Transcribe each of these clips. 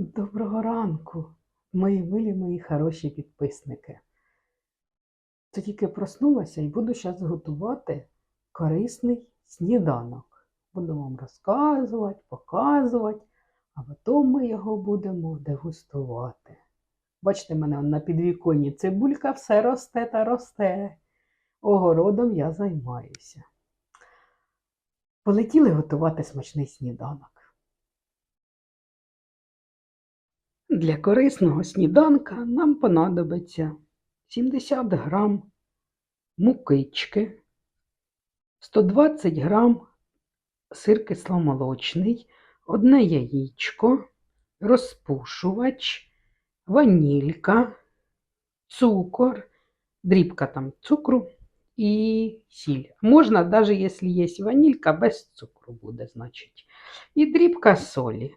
Доброго ранку, мої милі, мої хороші підписники. Це тільки проснулася і буду зараз готувати корисний сніданок. Буду вам розказувати, показувати, а потім ми його будемо дегустувати. Бачите, мене на підвіконні цибулька все росте та росте. Огородом я займаюся. Полетіли готувати смачний сніданок. Для корисного сніданка нам понадобиться 70 грам мукички, 120 грам сир кисломолочний, одне яєчко, розпушувач, ванілька, цукор, дрібка там цукру і сіль. Можна, навіть якщо є ванілька, без цукру буде, значить. І дрібка солі.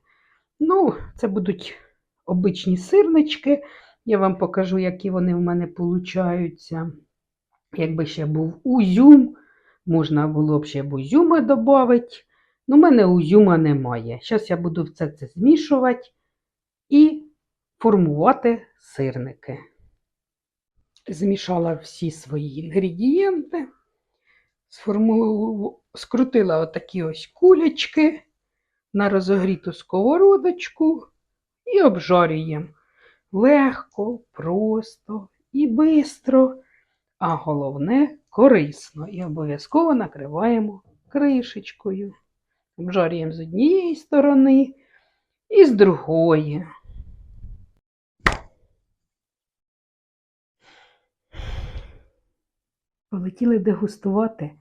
Ну, це будуть обичні сирнички. Я вам покажу, які вони в мене получаються. Якби ще був узюм, можна було б ще б узюма додати. Ну, в мене узюма немає. Зараз я буду все це змішувати і формувати сирники. Змішала всі свої інгредієнти, сформулу... скрутила отакі ось кулечки на розогріту сковородочку і обжарюємо. Легко, просто і бистро, а головне корисно. І обов'язково накриваємо кришечкою. Обжарюємо з однієї сторони і з другої. Полетіли дегустувати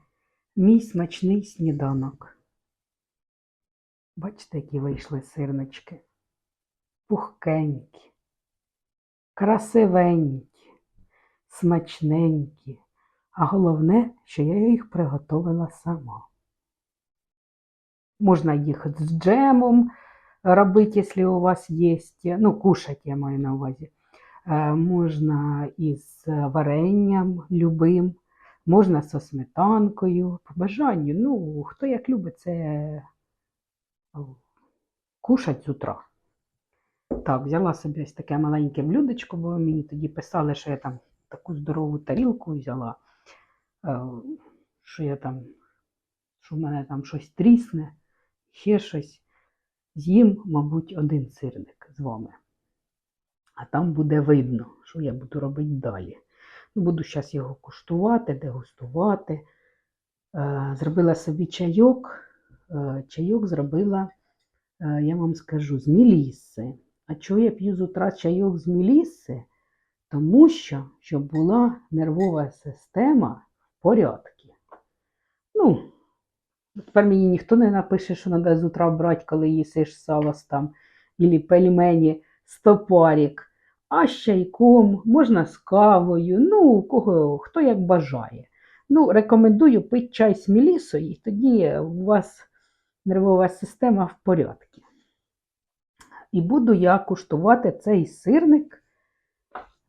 мій смачний сніданок. Бачите, які вийшли сирнички пухкенькі, красивенькі, смачненькі, а головне, що я їх приготувала сама. Можна їх з джемом робити, якщо у вас є, ну, кушать я маю на увазі. Е, Можна із варенням любим, можна зі сметанкою, по бажанню. Ну, хто як любить це кушать з утра. Так, взяла собі ось таке маленьке блюдечко, бо мені тоді писали, що я там таку здорову тарілку взяла, е, що я там, що в мене там щось трісне, ще щось. З'їм, мабуть, один сирник з вами. А там буде видно, що я буду робити далі. Ну, Буду зараз його куштувати, дегустувати. Е, Зробила собі чайок. Е, Чайок зробила, я вам скажу, з міліси. А чого я п'ю з утра чайок з міліси? Тому що, щоб була нервова система в порядку. Ну, тепер мені ніхто не напише, що треба з утра брати, коли їсиш салос там, або пельмені стопарік. А з чайком, можна з кавою, ну, кого, хто як бажає. Ну, рекомендую пити чай з мілісою, і тоді у вас нервова система в порядку. І буду я куштувати цей сирник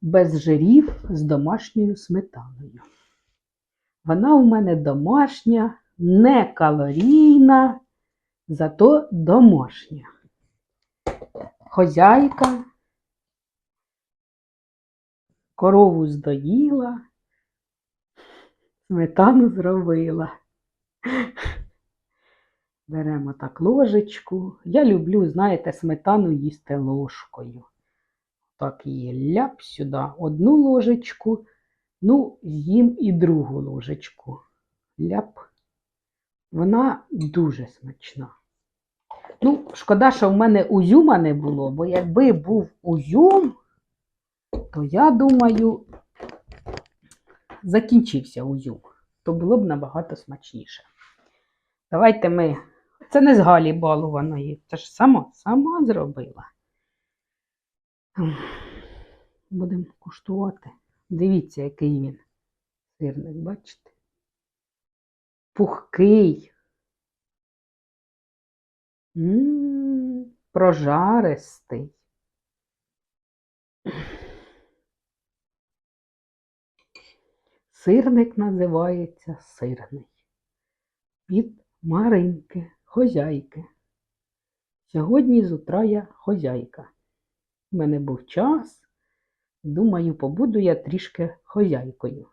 без жирів з домашньою сметаною. Вона у мене домашня, не калорійна, зато домашня. Хозяйка корову здоїла, сметану зробила. Беремо так ложечку. Я люблю, знаєте, сметану їсти ложкою. Так її ляп сюди одну ложечку, ну, з'їм і другу ложечку. Ляп. Вона дуже смачна. Ну, шкода, що в мене узюма не було, бо якби був узюм, то я думаю, закінчився узюм, то було б набагато смачніше. Давайте ми. Це не з Галі балуваної, це ж сама, сама зробила. Будемо куштувати. Дивіться, який він сирник, бачите? Пухкий. М-м, прожаристий. Сирник називається сирний. Від Маринки, хозяйки. Сьогодні з утра я хозяйка. У мене був час. Думаю, побуду я трішки хозяйкою.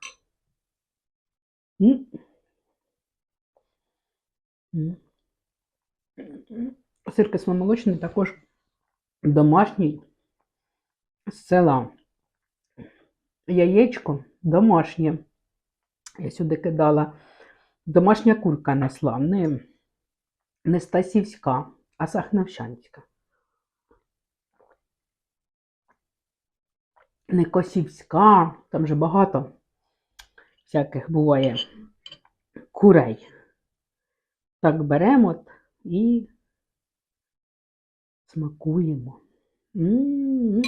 Сир кисломолочний також домашній з села. Яєчко домашнє. Я сюди кидала. Домашня курка несла. Не, не стасівська, а сахновщанська. Не косівська, там же багато всяких буває курей. Так беремо і смакуємо. М-м-м.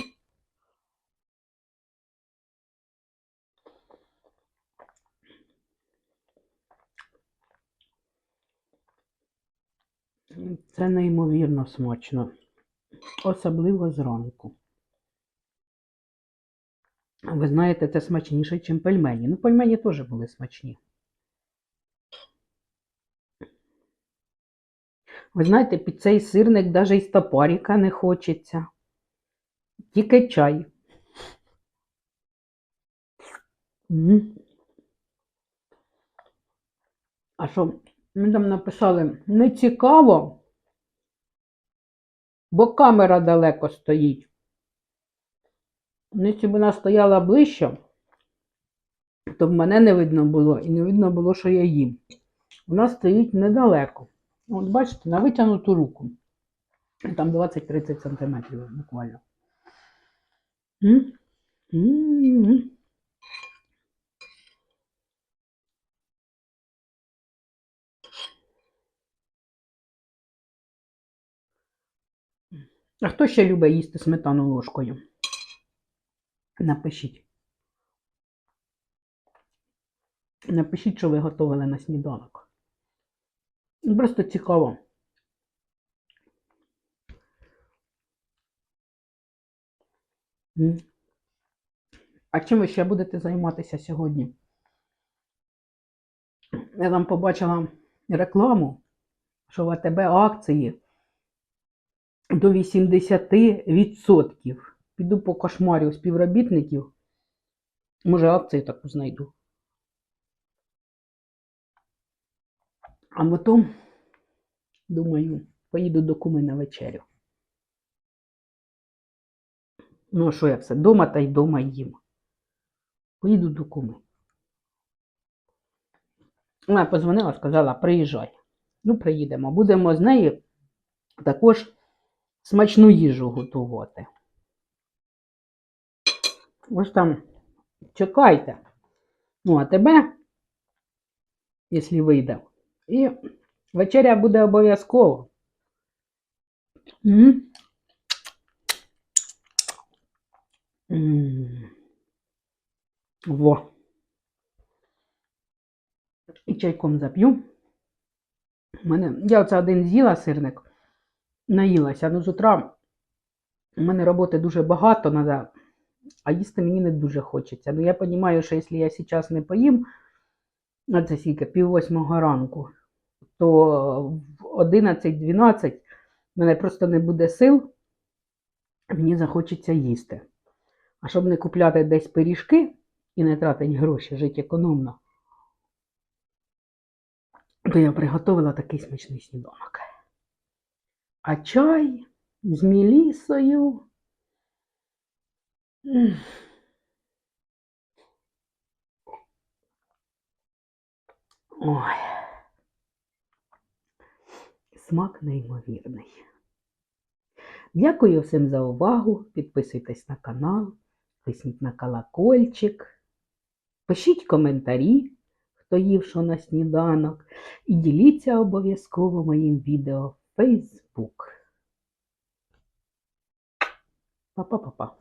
Це неймовірно смачно, особливо зранку. Ви знаєте, це смачніше, ніж пельмені. Ну, пельмені теж були смачні. Ви знаєте, під цей сирник навіть і стопаріка не хочеться. Тільки чай. А що, ми там написали, не цікаво, бо камера далеко стоїть. Якщо б вона стояла ближче, то в мене не видно було і не видно було, що я їм. Вона стоїть недалеко. От бачите, на витягнуту руку. Там 20-30 сантиметрів буквально. М? М-м-м. А хто ще любить їсти сметану ложкою? Напишіть. Напишіть, що ви готували на сніданок. Просто цікаво. А чим ви ще будете займатися сьогодні? Я там побачила рекламу, що в АТБ акції до 80%. Піду по кошмарю співробітників. Може, акцію таку знайду. А потім, думаю, поїду до куми на вечерю. Ну, а що я все? Дома та й дома їм. Поїду до куми. Вона позвонила, сказала, приїжджай. Ну, приїдемо. Будемо з нею також смачну їжу готувати. Ось там чекайте. Ну, а тебе, якщо вийде. І вечеря буде обов'язково. Во. І чайком зап'ю. У мене, я оце один з'їла сирник, наїлася. Ну, з утра у мене роботи дуже багато, надо, а їсти мені не дуже хочеться. Ну, я розумію, що якщо я зараз не поїм, а це скільки, пів восьмого ранку, то в 11-12 в мене просто не буде сил, мені захочеться їсти. А щоб не купляти десь пиріжки і не тратити гроші, жити економно, то я приготувала такий смачний сніданок. А чай з мілісою. Ой. Смак неймовірний. Дякую всім за увагу. Підписуйтесь на канал, тисніть на колокольчик, пишіть коментарі, хто їв що на сніданок, і діліться обов'язково моїм відео в Facebook. Па-па-па-па.